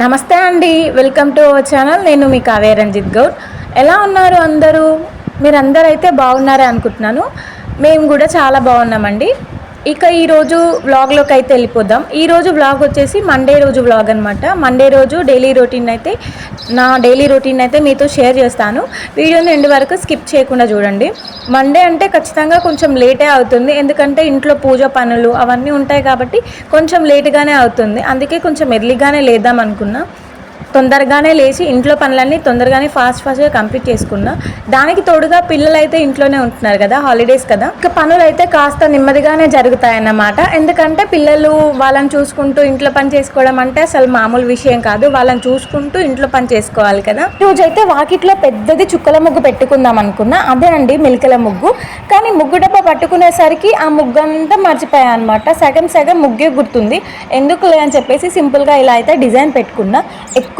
నమస్తే అండి. Welcome to our channel. నేను మీ కావే రంజిత్ గౌడ్. ఎలా ఉన్నారు అందరూ? మీరందరూ అయితే బాగున్నారే అనుకుంటున్నాను. మేము కూడా చాలా బాగున్నామండి. ఇక ఈరోజు వ్లాగ్లోకి అయితే వెళ్ళిపోదాం. ఈరోజు వ్లాగ్ వచ్చేసి మండే రోజు వ్లాగ్ అనమాట మండే రోజు డైలీ రొటీన్ అయితే నా డైలీ రొటీన్ అయితే మీతో షేర్ చేస్తాను. వీడియోని ఎండు వరకు స్కిప్ చేయకుండా చూడండి. మండే అంటే ఖచ్చితంగా కొంచెం లేటే అవుతుంది. ఎందుకంటే ఇంట్లో పూజ పనులు అవన్నీ ఉంటాయి కాబట్టి కొంచెం లేట్గానే అవుతుంది. అందుకే కొంచెం ఎర్లీగానే లేద్దాం అనుకున్నా. తొందరగానే లేచి ఇంట్లో పనులన్నీ తొందరగానే ఫాస్ట్ ఫాస్ట్గా కంప్లీట్ చేసుకున్నా. దానికి తోడుగా పిల్లలు అయితే ఇంట్లోనే ఉంటున్నారు కదా హాలిడేస్ కదా. ఇక పనులు అయితే కాస్త నెమ్మదిగానే జరుగుతాయన్నమాట. ఎందుకంటే పిల్లలు వాళ్ళని చూసుకుంటూ ఇంట్లో పని చేసుకోవడం అంటే అసలు మామూలు విషయం కాదు. వాళ్ళని చూసుకుంటూ ఇంట్లో పని చేసుకోవాలి కదా. రోజైతే వాకిట్లో పెద్దది చుక్కల ముగ్గు పెట్టుకుందాం అనుకున్నా. అదే అండి మిల్కల ముగ్గు. కానీ ముగ్గు డబ్బా పట్టుకునేసరికి ఆ ముగ్గు అంతా మర్చిపోయా అనమాట సగం సగం ముగ్గే గుర్తుంది. ఎందుకులే అని చెప్పేసి సింపుల్గా ఇలా అయితే డిజైన్ పెట్టుకున్నా.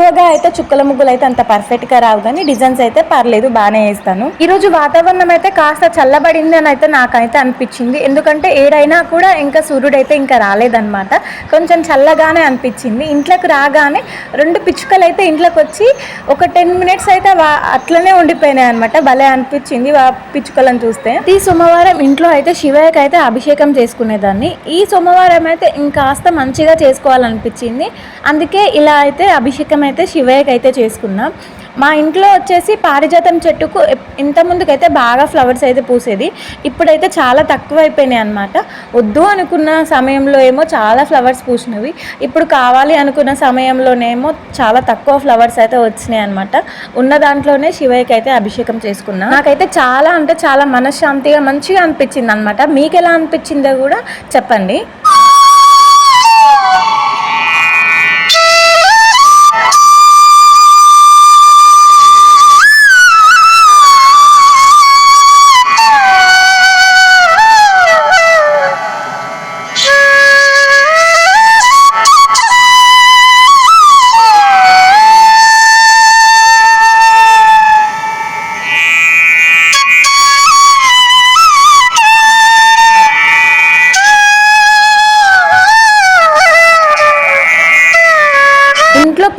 ఎక్కువగా అయితే చుక్కల ముగ్గులు అయితే అంత పర్ఫెక్ట్గా రావు కానీ డిజైన్స్ అయితే పర్లేదు బాగానే వేస్తాను. ఈరోజు వాతావరణం అయితే కాస్త చల్లబడింది అని అయితే నాకైతే అనిపించింది. ఎందుకంటే ఏడైనా కూడా ఇంకా సూర్యుడు అయితే ఇంకా రాలేదన్నమాట. కొంచెం చల్లగానే అనిపించింది. ఇంట్లోకి రాగానే రెండు పిచ్చుకలు అయితే ఇంట్లోకి వచ్చి ఒక టెన్ మినిట్స్ అయితే వా- అట్లనే ఉండిపోయినాయి అనమాట భలే అనిపించింది వా పిచ్చుకలను చూస్తే. ఈ సోమవారం ఇంట్లో అయితే శివయ్యకి అయితే అభిషేకం చేసుకునేదాన్ని. ఈ సోమవారం అయితే ఇంకాస్త మంచిగా చేసుకోవాలనిపించింది. అందుకే ఇలా అయితే అభిషేకం అయితే శివయ్యకి అయితే చేసుకున్నాం. మా ఇంట్లో వచ్చేసి పారిజాతం చెట్టుకు ఎప్- ఇంత ముందుకైతే బాగా ఫ్లవర్స్ అయితే పూసేది. ఇప్పుడైతే చాలా తక్కువ అయిపోయినాయి అనమాట వద్దు అనుకున్న సమయంలో ఏమో చాలా ఫ్లవర్స్ పూసినవి. ఇప్పుడు కావాలి అనుకున్న సమయంలోనేమో చాలా తక్కువ ఫ్లవర్స్ అయితే వచ్చినాయి అనమాట ఉన్న దాంట్లోనే శివయ్యకి అయితే అభిషేకం చేసుకున్నా. నాకైతే చాలా అంటే చాలా మనశ్శాంతిగా మంచిగా అనిపించింది అనమాట మీకు ఎలా అనిపించిందో కూడా చెప్పండి.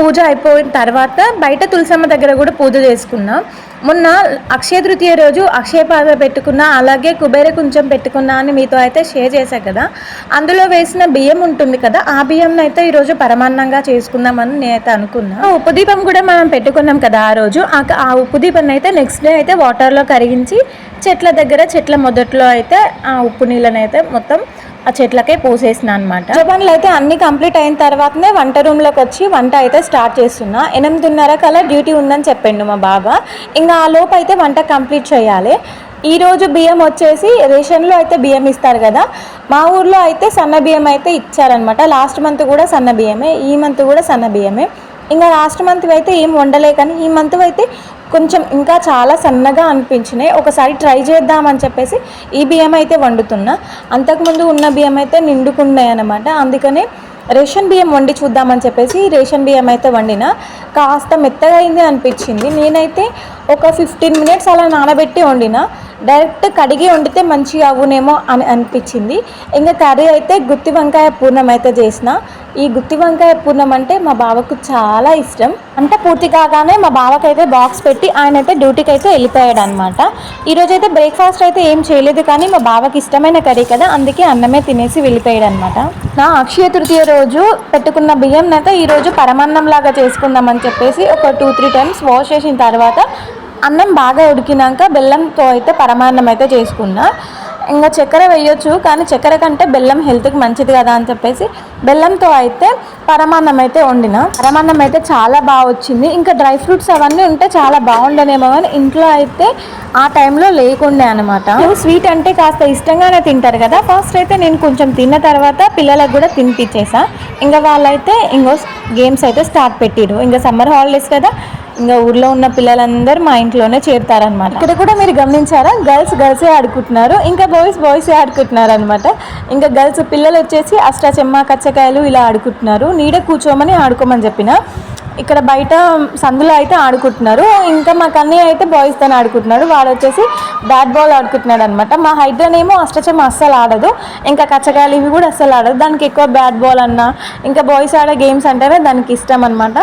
పూజ అయిపోయిన తర్వాత బయట తులసమ్మ దగ్గర కూడా పూజ చేసుకున్నాం. మొన్న అక్షయ తృతీయ రోజు అక్షయ పాత్ర పెట్టుకున్నా అలాగే కుబేర కుంచం పెట్టుకున్నా అని మీతో అయితే షేర్ చేశా కదా. అందులో వేసిన బియ్యం ఉంటుంది కదా ఆ బియ్యం అయితే ఈరోజు పరమాన్నంగా చేసుకుందామని నేనైతే అనుకున్నా. ఉపదీపం ఉప్పు దీపం కూడా మనం పెట్టుకున్నాం కదా ఆ రోజు. ఆ ఆ ఉప్పు అయితే నెక్స్ట్ డే అయితే వాటర్లో కరిగించి చెట్ల దగ్గర చెట్ల మొదట్లో అయితే ఆ ఉప్పు నీళ్ళని అయితే మొత్తం ఆ చెట్లకే పోసేసిన అనమాట జపాన్లో అయితే అన్ని కంప్లీట్ అయిన తర్వాతనే వంట రూమ్లోకి వచ్చి వంట అయితే స్టార్ట్ చేస్తున్నా. ఎనిమిదిన్నర కల్లా డ్యూటీ ఉందని చెప్పిండు మా బాబా. ఇంకా ఆ లోపు అయితే వంట కంప్లీట్ చేయాలి. ఈరోజు బియ్యం వచ్చేసి రేషన్లో అయితే బియ్యం ఇస్తారు కదా. మా ఊర్లో అయితే సన్న బియ్యం అయితే ఇచ్చారనమాట లాస్ట్ మంత్ కూడా సన్న బియ్యమే ఈ మంత్ కూడా సన్న బియ్యమే. ఇంకా లాస్ట్ మంత్ అయితే ఏం వండలే కానీ ఈ మంత్ అయితే కొంచెం ఇంకా చాలా సన్నగా అనిపించినాయి. ఒకసారి ట్రై చేద్దామని చెప్పేసి ఈ బియ్యం అయితే వండుతున్నా. అంతకుముందు ఉన్న బియ్యం అయితే నిండుకున్నాయి అనమాట అందుకనే రేషన్ బియ్యం వండి చూద్దామని చెప్పేసి రేషన్ బియ్యం అయితే వండిన. కాస్త మెత్తగా అయింది అనిపించింది. నేనైతే ఒక ఫిఫ్టీన్ మినిట్స్ అలా నానబెట్టి వండిన డైరెక్ట్ కడిగి వండితే మంచిగా అవునేమో అని అనిపించింది. ఇంకా కర్రీ అయితే గుత్తి వంకాయ పూర్ణం అయితే చేసిన. ఈ గుత్తి వంకాయ పూర్ణం అంటే మా బావకు చాలా ఇష్టం. అంటే పూర్తి కాగానే మా బావకైతే బాక్స్ పెట్టి ఆయన అయితే డ్యూటీకి అయితే వెళ్ళిపోయాడు అనమాట ఈరోజు అయితే బ్రేక్ఫాస్ట్ అయితే ఏం చేయలేదు కానీ మా బావకి ఇష్టమైన కర్రీ కదా అందుకే అన్నమే తినేసి వెళ్ళిపోయాడు అనమాట నా అక్షయ తృతీయ రోజు పెట్టుకున్న బియ్యం అయితే ఈరోజు పరమాన్నం లాగా చేసుకుందామని చెప్పేసి ఒక టూ త్రీ టైమ్స్ వాష్ చేసిన తర్వాత అన్నం బాగా ఉడికినాక బెల్లంతో అయితే పరమాన్నం అయితే చేసుకున్నా. ఇంకా చక్కెర వేయొచ్చు కానీ చక్కెర కంటే బెల్లం హెల్త్కి మంచిది కదా అని చెప్పేసి బెల్లంతో అయితే పరమాన్నం అయితే వండిన. పరమాన్నం అయితే చాలా బాగా వచ్చింది. ఇంకా డ్రై ఫ్రూట్స్ అవన్నీ ఉంటే చాలా బాగుండనేమో కానీ ఇంట్లో అయితే ఆ టైంలో లేకుండే అనమాట స్వీట్ అంటే కాస్త ఇష్టంగానే తింటారు కదా. ఫస్ట్ అయితే నేను కొంచెం తిన్న తర్వాత పిల్లలకు కూడా తినిపించేసా ఇంకా వాళ్ళైతే ఇంకో గేమ్స్ అయితే స్టార్ట్ పెట్టిరు ఇంకా సమ్మర్ హాలిడేస్ కదా ఇంకా ఊర్లో ఉన్న పిల్లలందరూ మా ఇంట్లోనే చేరుతారనమాట ఇక్కడ కూడా మీరు గమనించారా? గర్ల్స్ గర్ల్సే ఆడుకుంటున్నారు. ఇంకా బాయ్స్ బాయ్సే ఆడుకుంటున్నారు అనమాట ఇంకా గర్ల్స్ పిల్లలు వచ్చేసి అష్టాచెమ్మ కచ్చకాయలు ఇలా ఆడుకుంటున్నారు. నీడ కూర్చోమని ఆడుకోమని చెప్పిన ఇక్కడ బయట సందులో అయితే ఆడుకుంటున్నారు. ఇంకా మా కన్నయ్య అయితే బాయ్స్ తోనే ఆడుకుంటున్నాడు. వాడు వచ్చేసి బ్యాట్ బాల్ ఆడుకుంటున్నాడు అనమాట మా హైడ్రన్ ఏమో అష్టచమ అస్సలు ఆడదు. ఇంకా కచ్చకాయలు ఇవి కూడా అస్సలు ఆడదు. దానికి ఎక్కువ బ్యాట్ బాల్ అన్న ఇంకా బాయ్స్ ఆడే గేమ్స్ అంటేనే దానికి ఇష్టం అనమాట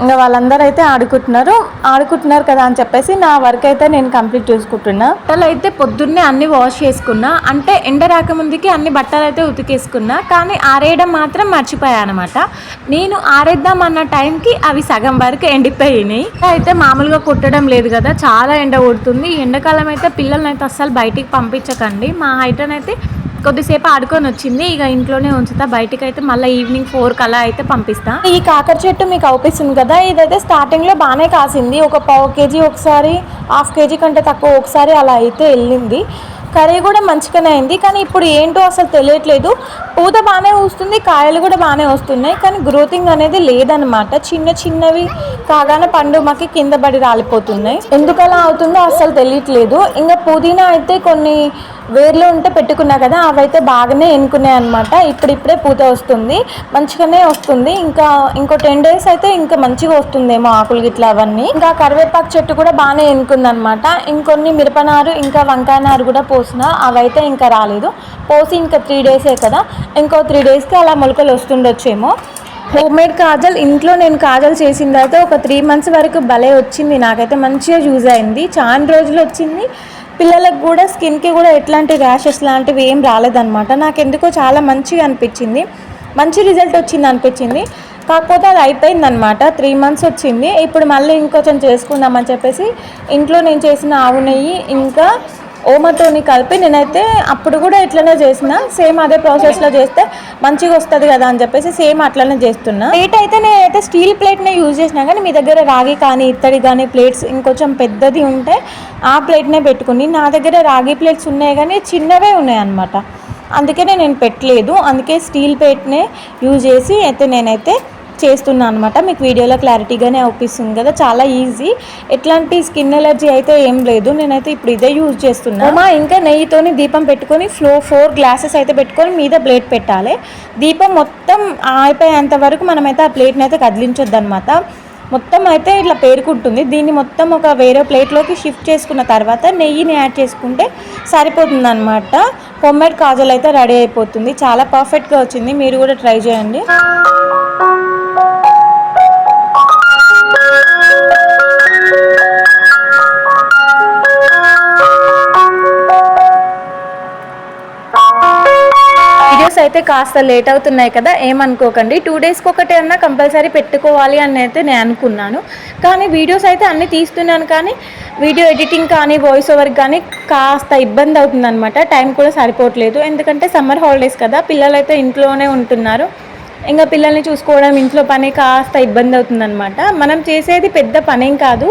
ఇంకా వాళ్ళందరూ అయితే ఆడుకుంటున్నారు. ఆడుకుంటున్నారు కదా అని చెప్పేసి నా వర్క్ అయితే నేను కంప్లీట్ చేసుకుంటున్నా. బట్టలు అయితే పొద్దున్నే అన్ని వాష్ చేసుకున్నా. అంటే ఎండ రాకముందుకి అన్ని బట్టలు అయితే ఉతికేసుకున్నా. కానీ ఆరేయడం మాత్రం మర్చిపోయాను అనమాట నేను ఆరేద్దాం అన్న టైంకి అవి సగం వరకు ఎండిపోయినాయి. అయితే మామూలుగా కుట్టడం లేదు కదా చాలా ఎండ కొడుతుంది. ఎండాకాలం అయితే పిల్లల్ని అయితే అస్సలు బయటికి పంపించకండి. మా హైటన్ అయితే కొద్దిసేపు ఆడుకొని వచ్చింది. ఇక ఇంట్లోనే ఉంచుతా. బయటికి అయితే మళ్ళీ ఈవినింగ్ ఫోర్ కలా అయితే పంపిస్తా. ఈ కాకర చెట్టు మీకు అవుపిస్తుంది కదా. ఇదైతే స్టార్టింగ్లో బాగానే కాసింది. ఒక పావు కేజీ ఒకసారి హాఫ్ కేజీ కంటే తక్కువ ఒకసారి అలా అయితే వెళ్ళింది. కర్రీ కూడా మంచిగానే అయింది. కానీ ఇప్పుడు ఏంటో అసలు తెలియట్లేదు. పూత బాగానే వస్తుంది. కాయలు కూడా బాగానే వస్తున్నాయి. కానీ గ్రోతింగ్ అనేది లేదనమాట చిన్న చిన్నవి కాగానే పండు మాకి కింద పడి రాలిపోతున్నాయి. ఎందుకలా అవుతుందో అసలు తెలియట్లేదు. ఇంకా పుదీనా అయితే కొన్ని వేర్లో ఉంటే పెట్టుకున్నా కదా అవైతే బాగానే ఎన్నుకున్నాయి అనమాట ఇప్పుడిప్పుడే పూత వస్తుంది. మంచిగానే వస్తుంది. ఇంకా ఇంకో టెన్ డేస్ అయితే ఇంకా మంచిగా వస్తుందేమో ఆకులు గిట్లా అవన్నీ. ఇంకా కరివేపాకు చెట్టు కూడా బాగానే ఎన్నుకుంది అనమాట ఇంకొన్ని మిరపనారు ఇంకా వంకాయ నారు కూడా పోసిన అవైతే ఇంకా రాలేదు. పోసి ఇంకా త్రీ డేసే కదా. ఇంకో త్రీ డేస్కి అలా మొలకలు వస్తుండొచ్చేమో. హోమ్ మేడ్ కాజల్ ఇంట్లో నేను కాజల్ చేసిన తర్వాత ఒక త్రీ మంత్స్ వరకు భలే వచ్చింది. నాకైతే మంచిగా యూజ్ అయింది. చాలా రోజులు వచ్చింది. పిల్లలకు కూడా స్కిన్కి కూడా ఎట్లాంటి ర్యాషెస్ లాంటివి ఏం రాలేదన్నమాట. నాకు ఎందుకో చాలా మంచిగా అనిపించింది. మంచి రిజల్ట్ వచ్చింది అనిపించింది. కాకపోతే అది అయిపోయింది అనమాట త్రీ మంత్స్ వచ్చింది. ఇప్పుడు మళ్ళీ ఇంకొంచెం చేసుకుందామని చెప్పేసి ఇంట్లో నేను చేసిన ఆవు నెయ్యి ఇంకా ఓమతోని కలిపి నేనైతే అప్పుడు కూడా ఇట్లనే చేసిన సేమ్ అదే ప్రాసెస్లో చేస్తే మంచిగా వస్తుంది కదా అని చెప్పేసి సేమ్ అట్లనే చేస్తున్నా. ప్లేట్ అయితే నేనైతే స్టీల్ ప్లేట్నే యూజ్ చేసినా కానీ మీ దగ్గర రాగి కానీ ఇత్తడి కానీ ప్లేట్స్ ఇంకొంచెం పెద్దది ఉంటే ఆ ప్లేట్నే పెట్టుకుని నా దగ్గర రాగి ప్లేట్స్ ఉన్నాయి కానీ చిన్నవే ఉన్నాయి అనమాట అందుకనే నేను పెట్టలేదు. అందుకే స్టీల్ ప్లేట్నే యూజ్ చేసి అయితే నేనైతే చేస్తున్నాను అనమాట మీకు వీడియోలో క్లారిటీగానే అవుపిస్తుంది కదా చాలా ఈజీ. ఎట్లాంటి స్కిన్ ఎలర్జీ అయితే ఏం లేదు. నేనైతే ఇప్పుడు ఇదే యూజ్ చేస్తున్నాను మా ఇంకా నెయ్యితోని దీపం పెట్టుకొని ఫ్లో ఫోర్ గ్లాసెస్ అయితే పెట్టుకొని మీద ప్లేట్ పెట్టాలి. దీపం మొత్తం అయిపోయేంత వరకు మనమైతే ఆ ప్లేట్ని అయితే కదిలించొద్దు అనమాట మొత్తం అయితే ఇట్లా పేరుకుంటుంది. దీన్ని మొత్తం ఒక వేరే ప్లేట్లోకి షిఫ్ట్ చేసుకున్న తర్వాత నెయ్యిని యాడ్ చేసుకుంటే సరిపోతుంది అనమాట హోమ్మేడ్ కాజల్ అయితే రెడీ అయిపోతుంది. చాలా పర్ఫెక్ట్గా వచ్చింది. మీరు కూడా ట్రై చేయండి. అయితే కాస్త లేట్ అవుతున్నాయి కదా ఏమనుకోకండి. టూ డేస్కి ఒకటి అన్నా కంపల్సరీ పెట్టుకోవాలి అని అయితే నేను అనుకున్నాను. కానీ వీడియోస్ అయితే అన్నీ తీస్తున్నాను కానీ వీడియో ఎడిటింగ్ కానీ వాయిస్ ఓవర్ కానీ కాస్త ఇబ్బంది అవుతుందన్నమాట. టైం కూడా సరిపోవట్లేదు. ఎందుకంటే సమ్మర్ హాలిడేస్ కదా పిల్లలు అయితే ఇంట్లోనే ఉంటున్నారు. ఇంకా పిల్లల్ని చూసుకోవడం ఇంట్లో పని కాస్త ఇబ్బంది అవుతుందన్నమాట. మనం చేసేది పెద్ద పనేం కాదు.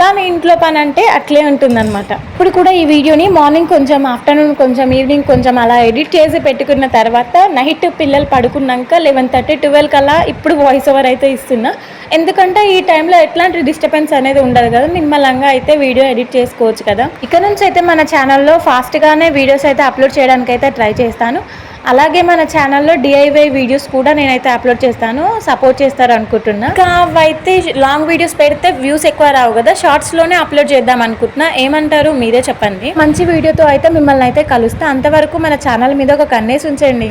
కానీ ఇంట్లో పని అంటే అట్లే ఉంటుందన్నమాట. ఇప్పుడు కూడా ఈ వీడియోని మార్నింగ్ కొంచెం ఆఫ్టర్నూన్ కొంచెం ఈవినింగ్ కొంచెం అలా ఎడిట్ చేసి పెట్టుకున్న తర్వాత నైట్ పిల్లలు పడుకున్నాక లెవెన్ థర్టీ ట్వెల్వ్ కల్లా ఇప్పుడు వాయిస్ ఓవర్ అయితే ఇస్తున్నా. ఎందుకంటే ఈ టైంలో ఎట్లాంటి డిస్టర్బెన్స్ అనేది ఉండదు కదా. నిమ్మలంగా అయితే వీడియో ఎడిట్ చేసుకోవచ్చు కదా. ఇక నుంచి అయితే మన ఛానల్లో ఫాస్ట్గానే వీడియోస్ అయితే అప్లోడ్ చేయడానికి అయితే ట్రై చేస్తాను. అలాగే మన ఛానల్లో డిఐవై వీడియోస్ కూడా నేను నేనైతే అప్లోడ్ చేస్తాను సపోర్ట్ చేస్తారు అనుకుంటున్నా ఇంకా అవైతే లాంగ్ వీడియోస్ పెడితే వ్యూస్ ఎక్కువ రావు కదా షార్ట్స్లోనే అప్లోడ్ చేద్దాం అనుకుంటున్నా. ఏమంటారు? మీరే చెప్పండి. మంచి వీడియోతో అయితే మిమ్మల్ని అయితే కలుస్తా. అంతవరకు మన ఛానల్ మీద ఒక కన్నేసి ఉంచండి.